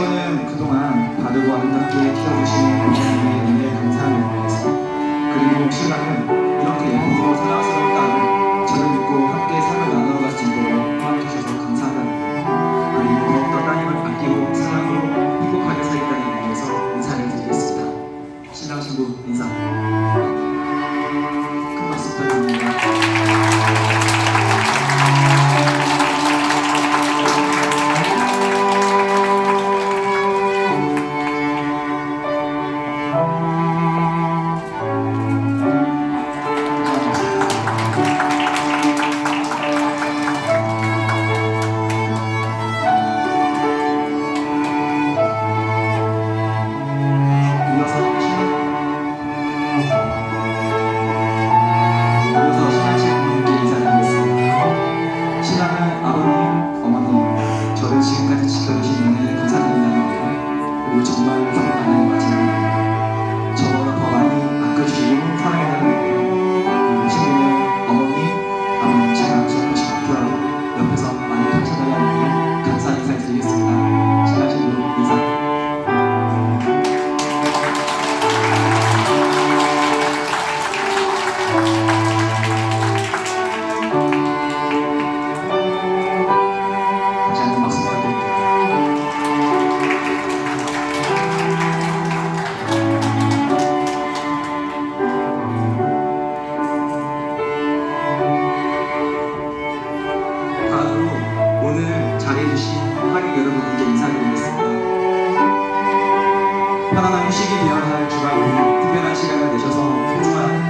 신부는 그동안 바르고 아름답게 키워주신 부모님의 은혜에 감사하는 의미에서 그리고 신랑은 이렇게 예쁘고 사랑스러운 딸을 저를 믿고 함께 삶을 나누어갈 수 있도록 허락해주셔서 의미 그리고 더욱더 따님을 아끼고 사랑으로 행복하게 살겠다는 의미에서 인사를 드리겠습니다. 신랑 신부 인사 거 그리고 정말 자리해주신 하객 여러분께 인사드리겠습니다. 편안한 휴식이 되어야 할 주간 특별한 시간을 내셔서 소중한